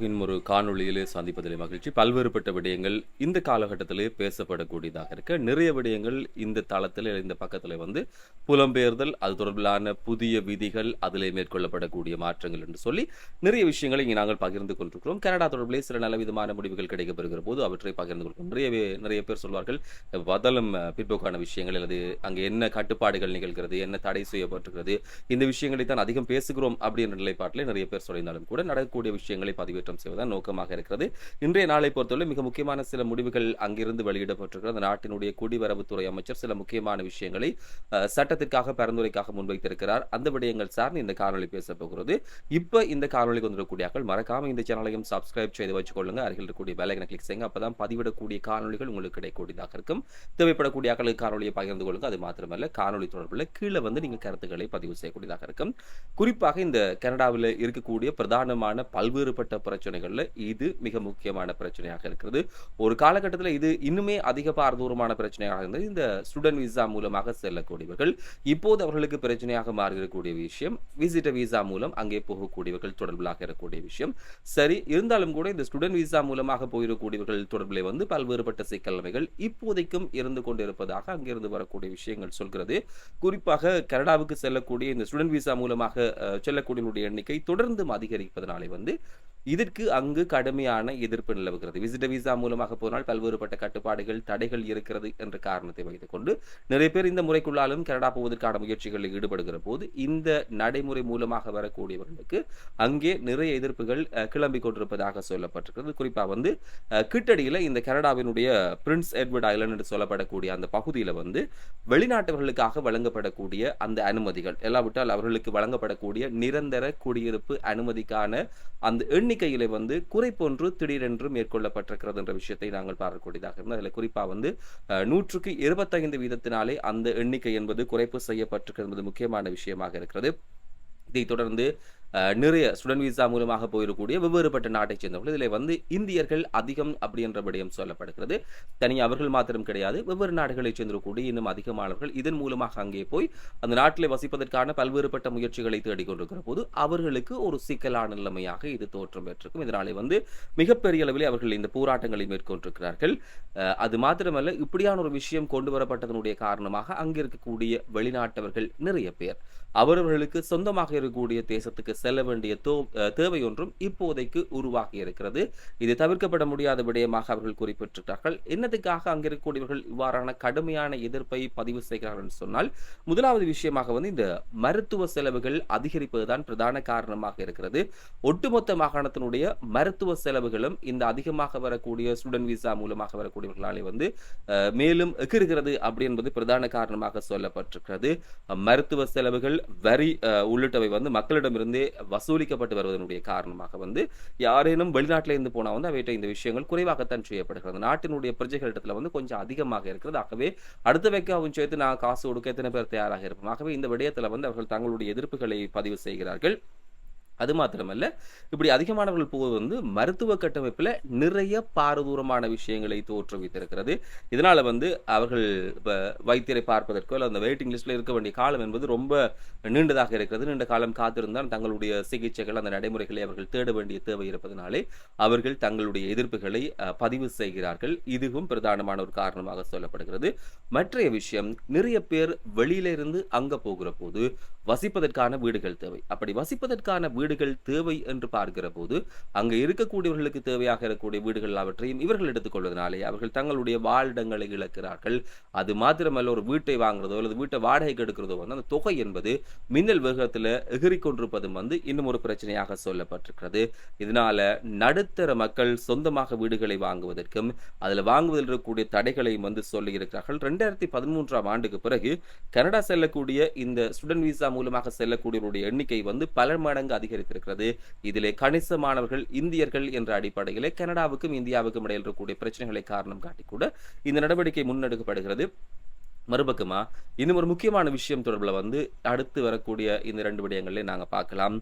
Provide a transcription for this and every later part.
மீண்டுமாக இன்னும் ஒரு காணொளியிலே சந்திப்பதிலே மகிழ்ச்சி. பல்வேறுபட்ட விடயங்கள் இந்த காலகட்டத்திலே பேசப்படக்கூடியதாக இருக்க. நிறைய விடயங்கள் இந்த தளத்தில் இந்த பக்கத்தில் வந்து புலம்பெயர்தல் அது தொடர்பிலான புதிய விதிகள் அதிலே மேற்கொள்ளப்படக்கூடிய மாற்றங்கள் என்று சொல்லி நிறைய விஷயங்களை இங்கே நாங்கள் பகிர்ந்து கொண்டிருக்கிறோம். கனடா தொடர்பிலே சில நல்ல விதமான முடிவுகள் கிடைக்கப்பெறுகிற போது அவற்றை பகிர்ந்து கொள்கிறோம் நிறைய நிறைய பேர் சொல்வார்கள் வதலும் பிற்போக்கான விஷயங்கள் அல்லது அங்கே என்ன கட்டுப்பாடுகள் நிகழ்கிறது என்ன தடை செய்யப்பட்டிருக்கிறது இந்த விஷயங்களை தான் அதிகம் பேசுகிறோம் அப்படின்ற நிலைப்பாட்டில் நிறைய பேர் சொல்லியிருந்தாலும் கூட நடக்கக்கூடிய விஷயங்களை பதிவேற்றம் செய்வதுதான் நோக்கமாக இருக்கிறது. இன்றைய நாளை பொறுத்தவரை மிக முக்கியமான சில முடிவுகள் அங்கிருந்து வெளியிடப்பட்டிருக்கிறது. அந்த நாட்டினுடைய குடிவரவுத்துறை அமைச்சர் சில முக்கியமான விஷயங்களை சட்டத்திற்காக பரிந்துரைக்காக முன்வைத்திருக்கிறார். அந்த விடயங்கள் சார்ந்து இந்த காணொலி பேசப்போகிறது இப்போ இந்த காணொளிக்கு வந்திருக்கக்கூடிய ஆட்கள் மறக்காம இந்த சேனலையும் சப்ஸ்கிரைப் செய்து வச்சுக்கொள்ளுங்க அருகில் இருக்கக்கூடிய வேலைகளை கிளிக் செய்யுங்க. அப்பதான் பதிவிடக்கூடிய காணொலிகள் உங்களுக்கு கிடைக்கக்கூடியதாக இருக்கும். தேவைப்படக்கூடிய ஆக்களுக்கு காணொலியை பகிர்ந்து கொள்ளுங்க. அது மாத்திரமல்ல காணொலி தொடர்பில் கீழே வந்து நீங்கள் கருத்துக்களை பதிவு செய்யக்கூடியதாக இருக்கும். குறிப்பாக இந்த கனடாவில் இருக்கக்கூடிய பிரதானமான பல்வேறுபட்ட பிரச்சனை பிரச்சனைகளில் இது மிக முக்கியமான பிரச்சனையாக இருக்கிறது. ஒரு காலகட்டத்தில் இது இன்னுமே அதிக பாரதூரமான பிரச்சனையாக இருந்தது. இந்த ஸ்டூடெண்ட் விசா மூலமாக செல்லக்கூடியவர்கள் இப்போது அவர்களுக்கு பிரச்சனையாக மாறியிருக்கக்கூடிய விஷயம் விசிட்டர் விசா மூலம் அங்கே போகக்கூடியவர்கள் தொடர்பிலாக இருக்கக்கூடிய விஷயம். சரி இருந்தாலும் கூட இந்த ஸ்டூடெண்ட் விசா மூலமாக போயிருக்கக்கூடியவர்கள் தொடர்பிலே வந்து பல்வேறுபட்ட சிக்கல்மைகள் இப்போதைக்கும் இருந்து கொண்டிருப்பதாக அங்கிருந்து வரக்கூடிய விஷயங்கள் சொல்கிறது. குறிப்பாக கனடாவுக்கு செல்லக்கூடிய இந்த ஸ்டூடெண்ட் விசா மூலமாக அஹ், செல்லக்கூடியவர்களுடைய எண்ணிக்கை தொடர்ந்தும் அதிகரிப்பதனாலே வந்து இதற்கு அங்கு கடுமையான எதிர்ப்பு நிலவுகிறது. விசிட்டர் விசா மூலமாக போனால் பல்வேறுபட்ட கட்டுப்பாடுகள் தடைகள் இருக்கிறது என்ற காரணத்தை வைத்துக் கொண்டு நிறைய பேர் இந்த முறைக்குள்ளாலும் கனடா போவதற்கான முயற்சிகளில் ஈடுபடுகிற போது இந்த நடைமுறை மூலமாக வரக்கூடியவர்களுக்கு அங்கே நிறைய எதிர்ப்புகள் கிளம்பி கொண்டிருப்பதாக சொல்லப்பட்டிருக்கிறது. குறிப்பா வந்து கிட்டடியில் கிட்டடியில இந்த கனடாவினுடைய பிரின்ஸ் எட்வர்ட் ஐலண்ட் என்று சொல்லப்படக்கூடிய அந்த பகுதியில வந்து வெளிநாட்டவர்களுக்காக வழங்கப்படக்கூடிய அந்த அனுமதிகள் எல்லாவிட்டால் அவர்களுக்கு வழங்கப்படக்கூடிய நிரந்தர குடியிருப்பு அனுமதிக்கான அந்த எண் எண்ணிக்கையில வந்து குறைப்பொன்று திடீரென்று மேற்கொள்ளப்பட்டிருக்கிறது என்ற விஷயத்தை நாங்கள் பார்க்கக்கூடியதாக இருந்தது. அதில் குறிப்பா வந்து நூற்றுக்கு இருபத்தைந்து வீதத்தினாலே அந்த எண்ணிக்கை என்பது குறைப்பு செய்யப்பட்டிருக்கிறது என்பது முக்கியமான விஷயமாக இருக்கிறது. இதை தொடர்ந்து நிறைய ஸ்டூடெண்ட் விசா மூலமாக போயிருக்கக்கூடிய வெவ்வேறுபட்ட நாட்டைச் சேர்ந்தவர்கள். இதில் வந்து இந்தியர்கள் அதிகம் அப்படி என்ற விடயம் சொல்லப்படுகிறது. தனி அவர்கள் மாத்திரம் கிடையாது. வெவ்வேறு நாடுகளைச் சேர்ந்திருக்கக்கூடிய இன்னும் அதிகமானவர்கள் இதன் மூலமாக அங்கே போய் அந்த நாட்டில் வசிப்பதற்கான பல்வேறுபட்ட முயற்சிகளை தேடிக்கொண்டிருக்கிற போது அவர்களுக்கு ஒரு சிக்கலான நிலைமையாக இது தோற்றம் பெற்றிருக்கும். இதனாலே வந்து மிகப்பெரிய அளவில் அவர்கள் இந்த போராட்டங்களை மேற்கொண்டிருக்கிறார்கள். அஹ், அது மாத்திரமல்ல இப்படியான ஒரு விஷயம் கொண்டு வரப்பட்டதனுடைய காரணமாக அங்கே இருக்கக்கூடிய வெளிநாட்டவர்கள் நிறைய பேர் அவரவர்களுக்கு சொந்தமாக இருக்கக்கூடிய தேசத்துக்கு செல்ல வேண்டிய தோ- தேவை ஒன்றும் இப்போதைக்கு உருவாகி இருக்கிறது இது தவிர்க்கப்பட முடியாத விடயமாக அவர்கள் குறிப்பிட்டிருக்கிறார்கள். என்னதுக்காக அங்கே இருக்கக்கூடியவர்கள் இவ்வாறான கடுமையான எதிர்ப்பை பதிவு செய்கிறார்கள் சொன்னால் முதலாவது விஷயமாக வந்து இந்த மருத்துவ செலவுகள் அதிகரிப்பதுதான் பிரதான காரணமாக இருக்கிறது. ஒட்டுமொத்த மாகாணத்தினுடைய மருத்துவ செலவுகளும் இந்த அதிகமாக வரக்கூடிய ஸ்டூடெண்ட் விசா மூலமாக வரக்கூடியவர்களாலே வந்து மேலும் எகிறுகிறது அப்படி என்பது பிரதான காரணமாக சொல்லப்பட்டிருக்கிறது. மருத்துவ செலவுகள் வரி உள்ளிட்டவை வந்து மக்களிடமிருந்தே வசூலிக்கப்பட்டு வருவதனுடைய காரணமாக வந்து யாரேனும் வெளிநாட்டில இருந்து போனா வந்து அவைகிட்ட இந்த விஷயங்கள் குறைவாகத்தான் செய்யப்படுகிறது. நாட்டினுடைய பிரஜைகளிடத்துல வந்து கொஞ்சம் அதிகமாக இருக்கிறது. ஆகவே அடுத்த வைக்கவும் சேர்த்து நான் காசு கொடுக்க எத்தனை பேர் தயாராக இருப்போம்? ஆகவே இந்த விடயத்துல வந்து அவர்கள் தங்களுடைய எதிர்ப்புகளை பதிவு செய்கிறார்கள். அது மாத்திரமல்ல இப்படி அதிகமானவர்கள் போவது வந்து மருத்துவ கட்டமைப்பில் நிறைய பாரதூரமான விஷயங்களை தோற்றுவித்திருக்கிறது. இதனால் வந்து அவர்கள் இப்போ வைத்தியரை பார்ப்பதற்கோ அல்லது அந்த வெயிட்டிங் லிஸ்ட்டில் இருக்க வேண்டிய காலம் என்பது ரொம்ப நீண்டதாக இருக்கிறது. நீண்ட காலம் காத்திருந்தால் தங்களுடைய சிகிச்சைகள் அந்த நடைமுறைகளை அவர்கள் தேட வேண்டிய தேவை இருப்பதனாலே அவர்கள் தங்களுடைய எதிர்ப்புகளை பதிவு செய்கிறார்கள். இதுவும் பிரதானமான ஒரு காரணமாக சொல்லப்படுகிறது. மற்றைய விஷயம் நிறைய பேர் வெளியில இருந்து போகிற போது வசிப்பதற்கான வீடுகள் தேவை. அப்படி வசிப்பதற்கான வீடுகள் தேவை என்று பார்க்கிற போது அங்க இருக்கக்கூடியவர்களுக்கு தேவையாக இருக்கக்கூடிய வீடுகள் அவற்றையும் இவர்கள் எடுத்துக்கொள்வதனாலே அவர்கள் தங்களுடைய வாழிடங்களை இழக்கிறார்கள். அது மாத்திரமல்ல ஒரு வீட்டை வாங்குறதோ அல்லது வீட்டை வாடகைக்கு எடுக்கிறதோ வந்து அந்த தொகை என்பது மின்னல் வேகத்துல எகிரிக்கொண்டிருப்பதும் வந்து இன்னும் ஒரு பிரச்சனையாக சொல்லப்பட்டிருக்கிறது. இதனால நடுத்தர மக்கள் சொந்தமாக வீடுகளை வாங்குவதற்கும் அதுல வாங்குவதில் இருக்கக்கூடிய தடைகளையும் வந்து சொல்லி இருக்கிறார்கள் ரெண்டாயிரத்தி பதிமூன்றாம் ஆண்டுக்கு பிறகு கனடா செல்லக்கூடிய இந்த ஸ்டூடெண்ட் விசா மூலமாக செல்லக்கூடியவருடைய எண்ணிக்கை வந்து பல மடங்கு அதிகரித்திருக்கிறது. இதிலே கணிசமானவர்கள் இந்தியர்கள் என்ற அடிப்படையிலே கனடாவுக்கும் இந்தியாவுக்கும் இடையில் இருக்கக்கூடிய பிரச்சனைகளை காரணம் காட்டி கூட இந்த நடவடிக்கை முன்னெடுக்கப்படுகிறது. மறுபக்கமா இன்னும் ஒரு முக்கியமான விஷயம் தொடர்பில் வந்து அடுத்து வரக்கூடிய இந்த ரெண்டு விடயங்களே நாங்க பார்க்கலாம்.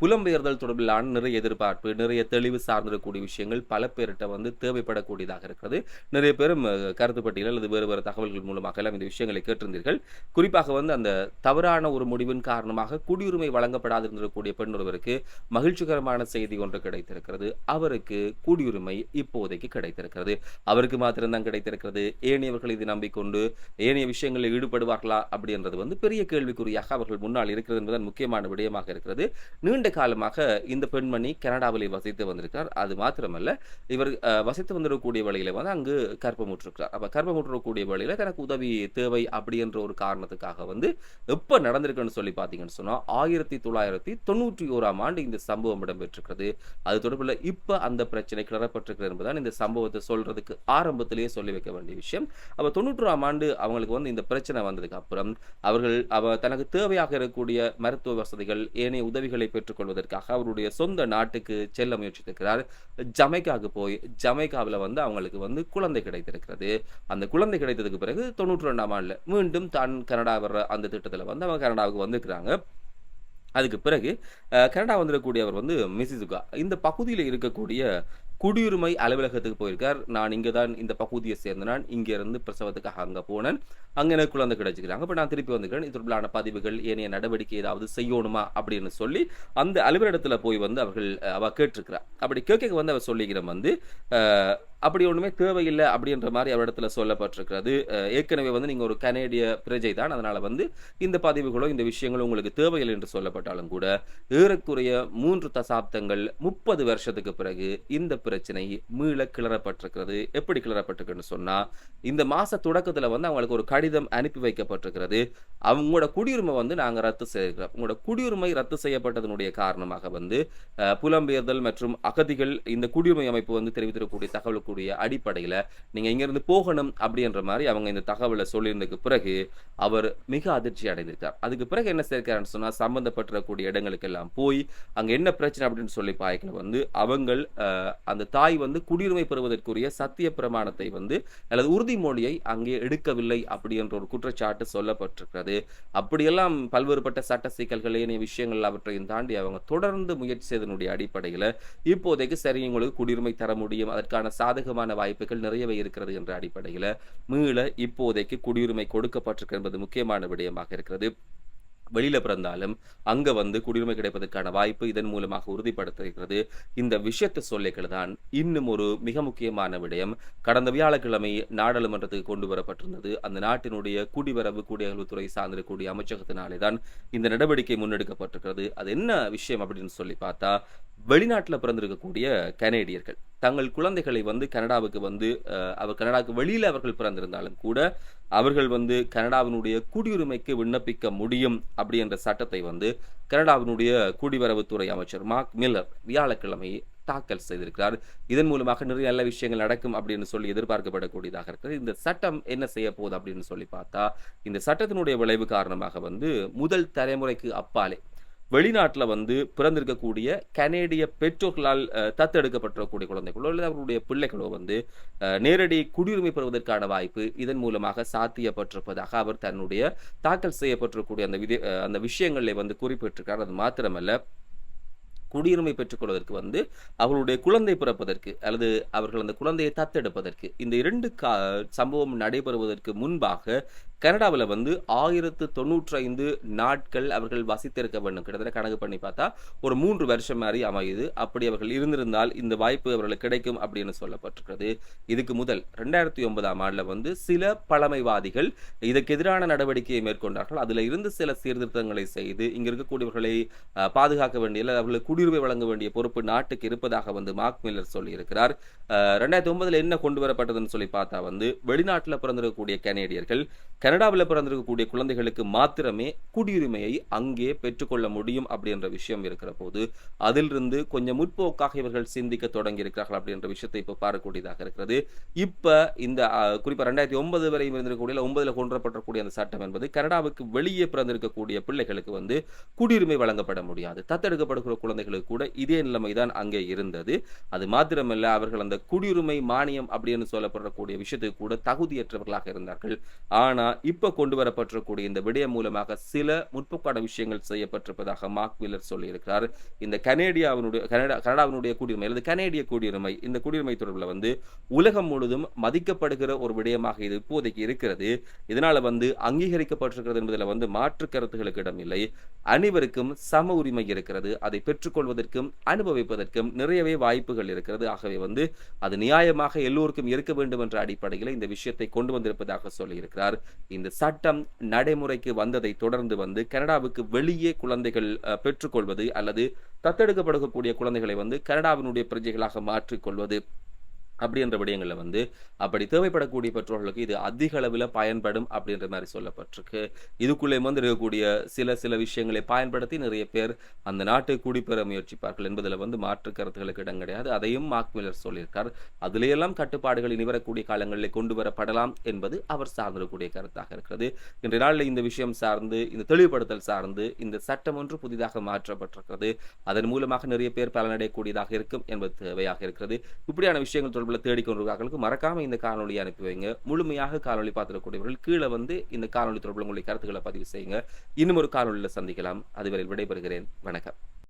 புலம்பெயர்தல் தொடர்பிலான நிறைய எதிர்பார்ப்பு நிறைய தெளிவு சார்ந்திருக்கக்கூடிய விஷயங்கள் பல பேர்கிட்ட வந்து தேவைப்படக்கூடியதாக இருக்கிறது. நிறைய பேரும் அஹ், கருத்து பட்டியல் அல்லது வேறு வேறு தகவல்கள் மூலமாக எல்லாம் இந்த விஷயங்களை கேட்டிருந்தீர்கள். குறிப்பாக வந்து அந்த தவறான ஒரு முடிவின் காரணமாக குடியுரிமை வழங்கப்படாதிருந்திருக்கக்கூடிய பெண் ஒருவருக்கு மகிழ்ச்சிகரமான செய்தி ஒன்று கிடைத்திருக்கிறது. அவருக்கு குடியுரிமை இப்போதைக்கு கிடைத்திருக்கிறது. அவருக்கு மாத்திரம்தான் கிடைத்திருக்கிறது. ஏனையவர்கள் இதை நம்பிக்கொண்டு ஏனைய விஷயங்களில் ஈடுபடுவார்களா அப்படின்றது வந்து பெரிய கேள்விக்குறியாக அவர்கள் முன்னால் இருக்கிறது என்பதுதான் முக்கியமான விடயமாக இருக்கிறது. நீண்ட காலமாக இந்த பெண்மணி கனடாவிலே வசித்து வந்திருக்கிறார். அது மாத்திரமல்ல இவர் வசித்து வந்திருக்கக்கூடிய வழியில வந்து அங்கு கர்ப்பமுற்றிருக்கிறார் அப்போ கர்ப்பமுற்றக்கூடிய வழியில் தனக்கு உதவி தேவை அப்படின்ற ஒரு காரணத்துக்காக வந்து எப்போ நடந்திருக்குன்னு சொல்லி பார்த்தீங்கன்னு சொன்னால் ஆயிரத்தி தொள்ளாயிரத்தி தொண்ணூற்றி ஓராம் ஆண்டு இந்த சம்பவம் இடம்பெற்றிருக்கிறது. அது தொடர்பில் இப்போ அந்த பிரச்சனை கிளறப்பட்டிருக்கிறது என்பதுதான் இந்த சம்பவத்தை சொல்றதுக்கு ஆரம்பத்திலேயே சொல்லி வைக்க வேண்டிய விஷயம். அப்போ தொண்ணூற்றாம் ஆண்டு அவங்களுக்கு வந்து இந்த பிரச்சனை வந்ததுக்கு அப்புறம் அவர்கள் அவ தனக்கு தேவையாக இருக்கக்கூடிய மருத்துவ வசதிகள் ஏனைய உதவிகளை பெற்றுக்கொள்வதற்காக அவருடைய சொந்த நாட்டுக்கு செல்ல முயற்சித்திருக்கிறார். ஜமைக்காவுக்கு போய் ஜமைக்காவில் வந்து அவங்களுக்கு வந்து குழந்தை கிடைத்திருக்கிறது. அந்த குழந்தை கிடைத்ததுக்கு பிறகு தொண்ணூற்றி ரெண்டாம் ஆண்டில் மீண்டும் தான் கனடா வர்ற அந்த திட்டத்தில் வந்து அவங்க கனடாவுக்கு வந்திருக்கிறாங்க. அதுக்கு பிறகு கனடா வந்திருக்கக்கூடியவர் வந்து மிசிசுகா. இந்த பகுதியில் இருக்கக்கூடிய குடியுரிமை அலுவலகத்துக்கு போயிருக்கார். நான் இங்கே தான் இந்த பகுதியை சேர்ந்த நான் இங்கே இருந்து பிரசவத்துக்காக அங்கே போனேன். அங்கே எனக்கு குழந்தை கிடைச்சிக்கிறாங்க அப்போ நான் திருப்பி வந்துக்கிறேன். இது தொடர்பிலான பதிவுகள் ஏனைய நடவடிக்கை ஏதாவது செய்யணுமா அப்படின்னு சொல்லி அந்த அலுவலகத்தில் போய் வந்து அவர்கள் அவள் அவ கேட்டிருக்கிறார் அப்படி கேட்க வந்து அவர் சொல்லிக்கிறேன் வந்து அப்படி ஒன்றுமே தேவையில்லை அப்படின்ற மாதிரி அவரிடத்துல சொல்லப்பட்டிருக்கிறது. ஏற்கனவே வந்து நீங்கள் ஒரு கனேடிய பிரஜை தான். அதனால் வந்து இந்த பதிவுகளோ இந்த விஷயங்களோ உங்களுக்கு தேவையில்லை என்று சொல்லப்பட்டாலும் கூட ஏறக்குறைய மூன்று தசாப்தங்கள் முப்பது வருஷத்துக்கு பிறகு இந்த பிரச்சனை மீள கிளறப்பட்டிருக்கிறது. எப்படி கிளறப்பட்டிருக்குன்னு சொன்னால் இந்த மாத தொடக்கத்தில் வந்து அவங்களுக்கு ஒரு கடிதம் அனுப்பி வைக்கப்பட்டிருக்கிறது. அவங்களோட குடியுரிமை வந்து நாங்கள் ரத்து செய்கிறோம். உங்களோட குடியுரிமை ரத்து செய்யப்பட்டதனுடைய காரணமாக வந்து புலம்பெயர்தல் மற்றும் அகதிகள் இந்த குடியுரிமை அமைப்பு வந்து தெரிவித்திருக்கக்கூடிய இருக்கக்கூடிய அடிப்படையில் நீங்கள் இங்கேருந்து போகணும் அப்படின்ற மாதிரி அவங்க இந்த தகவலை சொல்லியிருந்ததுக்கு பிறகு அவர் மிக அதிர்ச்சி அடைந்திருக்கார். அதுக்கு பிறகு என்ன செய்யிருக்காருன்னு சொன்னால் சம்மந்தப்பட்டிருக்கக்கூடிய இடங்களுக்கு எல்லாம் போய் அங்கே என்ன பிரச்சனை அப்படின்னு சொல்லி பாய்க்கல வந்து அவங்கள் அந்த தாய் வந்து குடியுரிமை பெறுவதற்குரிய சத்திய பிரமாணத்தை வந்து அல்லது உறுதிமொழியை அங்கே எடுக்கவில்லை அப்படின்ற ஒரு குற்றச்சாட்டு சொல்லப்பட்டிருக்கிறது. அப்படியெல்லாம் பல்வேறுபட்ட சட்ட சிக்கல்கள் ஏனைய விஷயங்கள் அவற்றையும் தாண்டி அவங்க தொடர்ந்து முயற்சி செய்தனுடைய அடிப்படையில் இப்போதைக்கு சரி உங்களுக்கு குடியுரிமை தர முடியும் அதற்கான சாதக சாதகமான வாய்ப்புகள் நிறையவே இருக்கிறது என்ற அடிப்படையில் மீள இப்போதைக்கு குடியுரிமை கொடுக்கப்பட்டிருக்கு என்பது முக்கியமான விடயமாக இருக்கிறது. வெளியில பிறந்தாலும் அங்க வந்து குடியுரிமை கிடைப்பதற்கான வாய்ப்பு இதன் மூலமாக உறுதிப்படுத்திருக்கிறது இந்த விஷயத்தை சொல்லிகள் தான் இன்னும் ஒரு மிக முக்கியமான விடயம். கடந்த வியாழக்கிழமை நாடாளுமன்றத்துக்கு கொண்டு வரப்பட்டிருந்தது. அந்த நாட்டினுடைய குடிவரவு குடியகல்வுத்துறை சார்ந்திருக்கக்கூடிய அமைச்சகத்தினாலே தான் இந்த நடவடிக்கை முன்னெடுக்கப்பட்டிருக்கிறது. அது என்ன விஷயம் அப்படின்னு சொல்லி பார்த்தா வெளிநாட்டில் பிறந்திருக்கக்கூடிய கனேடியர்கள். தங்கள் குழந்தைகளை வந்து கனடாவுக்கு வந்து அவர் கனடாவுக்கு வெளியில் அவர்கள் பிறந்திருந்தாலும் கூட அவர்கள் வந்து கனடாவினுடைய குடியுரிமைக்கு விண்ணப்பிக்க முடியும் அப்படி என்ற சட்டத்தை வந்து கனடாவினுடைய குடிவரவுத்துறை அமைச்சர் மார்க் மில்லர் வியாழக்கிழமை தாக்கல் செய்திருக்கிறார். இதன் மூலமாக நிறைய நல்ல விஷயங்கள் நடக்கும் அப்படின்னு சொல்லி எதிர்பார்க்கப்படக்கூடியதாக இருக்கிறது. இந்த சட்டம் என்ன செய்ய போகுது அப்படின்னு சொல்லி பார்த்தா இந்த சட்டத்தினுடைய விளைவு காரணமாக வந்து முதல் தலைமுறைக்கு அப்பாலே வெளிநாட்டில் வந்து பிறந்திருக்கக்கூடிய கனேடிய பெற்றோர்களால் தத்தெடுக்கப்பட்டிருக்கக்கூடிய குழந்தைகளோ அல்லது அவர்களுடைய பிள்ளைகளோ வந்து நேரடி குடியுரிமை பெறுவதற்கான வாய்ப்பு இதன் மூலமாக சாத்தியப்பட்டிருப்பதாக அவர் தன்னுடைய தாக்கல் செய்யப்பட்டிருக்கக்கூடிய அந்த விதி அந்த விஷயங்களை வந்து குறிப்பிட்டிருக்கார். அது மாத்திரமல்ல குடியுரிமை பெற்றுக்கொள்வதற்கு வந்து அவர்களுடைய குழந்தை பிறப்பதற்கு அல்லது அவர்கள் அந்த குழந்தையை தத்தெடுப்பதற்கு இந்த இரண்டு கா சம்பவம் நடைபெறுவதற்கு முன்பாக கனடாவில் வந்து ஆயிரத்து தொண்ணூற்றி ஐந்து நாட்கள் அவர்கள் வசித்திருக்க வேண்டும். கிட்டத்தட்ட கணக்கு பண்ணி பார்த்தா ஒரு மூன்று வருஷம் மாதிரி அமையுது. அப்படி அவர்கள் இருந்திருந்தால் இந்த வாய்ப்பு அவர்களுக்கு கிடைக்கும் அப்படின்னு சொல்லப்பட்டிருக்கிறது. இதுக்கு முதல் ரெண்டாயிரத்தி ஒன்பதாம் ஆண்டுல வந்து சில பழமைவாதிகள் இதற்கு எதிரான நடவடிக்கையை மேற்கொண்டார்கள். அதுல இருந்து சில சீர்திருத்தங்களை செய்து இங்க இருக்கக்கூடியவர்களை பாதுகாக்க வேண்டிய அல்லது அவர்களுக்கு குடியுரிமை வழங்க வேண்டிய பொறுப்பு நாட்டுக்கு இருப்பதாக வந்து மார்க் மில்லர் சொல்லியிருக்கிறார். ரெண்டாயிரத்தி ஒன்பதுல என்ன கொண்டு வரப்பட்டதுன்னு சொல்லி பார்த்தா வந்து வெளிநாட்டுல பிறந்திருக்கக்கூடிய கனேடியர்கள் கனடாவில் பிறந்திருக்கக்கூடிய குழந்தைகளுக்கு மாத்திரமே குடியுரிமையை அங்கே பெற்றுக்கொள்ள முடியும் அப்படின்ற விஷயம் இருக்கிற போது அதிலிருந்து கொஞ்சம் முற்போக்காக இவர்கள் சிந்திக்க தொடங்கி இருக்கிறார்கள் அப்படின்ற விஷயத்தை இப்போ பார்க்கக்கூடியதாக இருக்கிறது. இப்போ இந்த குறிப்பாக ரெண்டாயிரத்தி ஒன்பது வரை இருந்திருக்கக்கூடிய ஒன்பதில் ஒன்பதுல அந்த சட்டம் என்பது கனடாவுக்கு வெளியே பிறந்திருக்கக்கூடிய பிள்ளைகளுக்கு வந்து குடியுரிமை வழங்கப்பட முடியாது. தத்தெடுக்கப்படுகிற குழந்தைகளுக்கு கூட இதே நிலைமைதான் அங்கே இருந்தது. அது மாத்திரமல்ல அவர்கள் அந்த குடியுரிமை மானியம் அப்படின்னு சொல்லப்படக்கூடிய விஷயத்துக்கு கூட தகுதியற்றவர்களாக இருந்தார்கள். ஆனால் இப்போ கொண்டு வரப்பட்டிருக்கக்கூடிய இந்த விடயம் மூலமாக சில முற்போக்கான விஷயங்கள் செய்யப்பட்டிருப்பதாக மார்க் மில்லர் சொல்லியிருக்கிறார். இந்த கனேடியாவினுடைய கனடா கனடாவினுடைய குடியுரிமை அல்லது கனேடிய குடியுரிமை இந்த குடியுரிமை தொடர்பில் வந்து உலகம் முழுதும் மதிக்கப்படுகிற ஒரு விடயமாக இது இப்போதைக்கு இருக்கிறது. இதனால வந்து அங்கீகரிக்கப்பட்டிருக்கிறது என்பதில் வந்து மாற்று கருத்துகளுக்கு இடமில்லை. அனைவருக்கும் சம உரிமை இருக்கிறது. அதை பெற்றுக்கொள்வதற்கும் அனுபவிப்பதற்கும் நிறையவே வாய்ப்புகள் இருக்கிறது. ஆகவே வந்து அது நியாயமாக எல்லோருக்கும் இருக்க வேண்டும் என்ற அடிப்படையில் இந்த விஷயத்தை கொண்டு வந்திருப்பதாக சொல்லியிருக்கிறார். இந்த சட்டம் நடைமுறைக்கு வந்ததை தொடர்ந்து வந்து கனடாவுக்கு வெளியே குழந்தைகள் பெற்றுக்கொள்வது அல்லது தத்தெடுக்கப்படக்கூடிய குழந்தைகளை வந்து கனடாவினுடைய பிரஜைகளாக மாற்றிக்கொள்வது. அப்படின்ற விடயங்களில் வந்து அப்படி தேவைப்படக்கூடிய பெற்றோர்களுக்கு இது அதிக அளவில் பயன்படும் அப்படின்ற மாதிரி சொல்லப்பட்டிருக்கு. இதுக்குள்ளே வந்து இருக்கக்கூடிய சில சில விஷயங்களை பயன்படுத்தி நிறைய பேர் அந்த நாட்டை குடிபெற முயற்சிப்பார்கள் என்பதில் வந்து மாற்று கருத்துகளுக்கு இடம் கிடையாது. அதையும் மார்க் மில்லர் சொல்லியிருக்கார். அதிலேயெல்லாம் கட்டுப்பாடுகள் இனி வரக்கூடிய காலங்களில் கொண்டு வரப்படலாம் என்பது அவர் சார்ந்திருக்கக்கூடிய கருத்தாக இருக்கிறது. இன்றைய நாளில் இந்த விஷயம் சார்ந்து இந்த தெளிவுபடுத்தல் சார்ந்து இந்த சட்டம் ஒன்று புதிதாக மாற்றப்பட்டிருக்கிறது. அதன் மூலமாக நிறைய பேர் பலனடையக்கூடியதாக இருக்கும் என்பது தேவையாக இருக்கிறது. இப்படியான விஷயங்கள் தொடர்பில் தேடிக்கொண்டிருக்கார்களுக்கு மறக்காம இந்த காணொலியை அனுப்பி வைங்க. முழுமையாக காணொலி பார்த்துடக்கூடியவர்கள் கீழே வந்து இந்த காணொலி தொடர்பில் உங்களுடைய கருத்துக்களை பதிவு செய்யுங்க. இன்னும் ஒரு காணொலியில் சந்திக்கலாம். அதுவரை விடைபெறுகிறேன். வணக்கம்.